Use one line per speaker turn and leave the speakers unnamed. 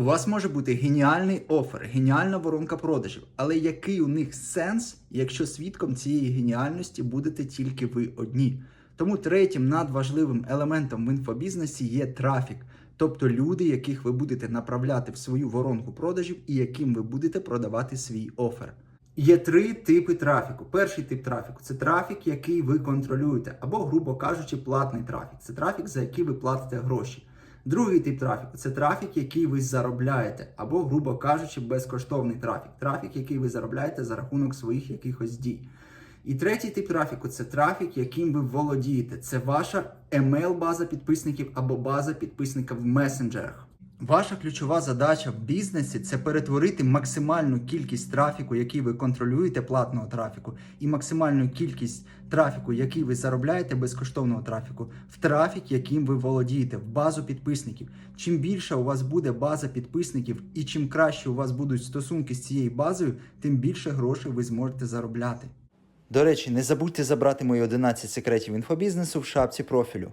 У вас може бути геніальний офер, геніальна воронка продажів, але який у них сенс, якщо свідком цієї геніальності будете тільки ви одні? Тому третім надважливим елементом в інфобізнесі є трафік, тобто люди, яких ви будете направляти в свою воронку продажів і яким ви будете продавати свій офер. Є три типи трафіку. Перший тип трафіку це трафік, який ви контролюєте, або, грубо кажучи, платний трафік. Це трафік, за який ви платите гроші. Другий тип трафіку це трафік, який ви заробляєте, або, грубо кажучи, безкоштовний трафік. Трафік, який ви заробляєте за рахунок своїх якихось дій. І третій тип трафіку це трафік, яким ви володієте. Це ваша email-база підписників або база підписників в месенджерах. Ваша ключова задача в бізнесі це перетворити максимальну кількість трафіку, який ви контролюєте, платного трафіку, і максимальну кількість трафіку, який ви заробляєте безкоштовного трафіку, в трафік, яким ви володієте, в базу підписників. Чим більше у вас буде база підписників, і чим краще у вас будуть стосунки з цією базою, тим більше грошей ви зможете заробляти. До речі, не забудьте забрати мої 11 секретів інфобізнесу в шапці профілю.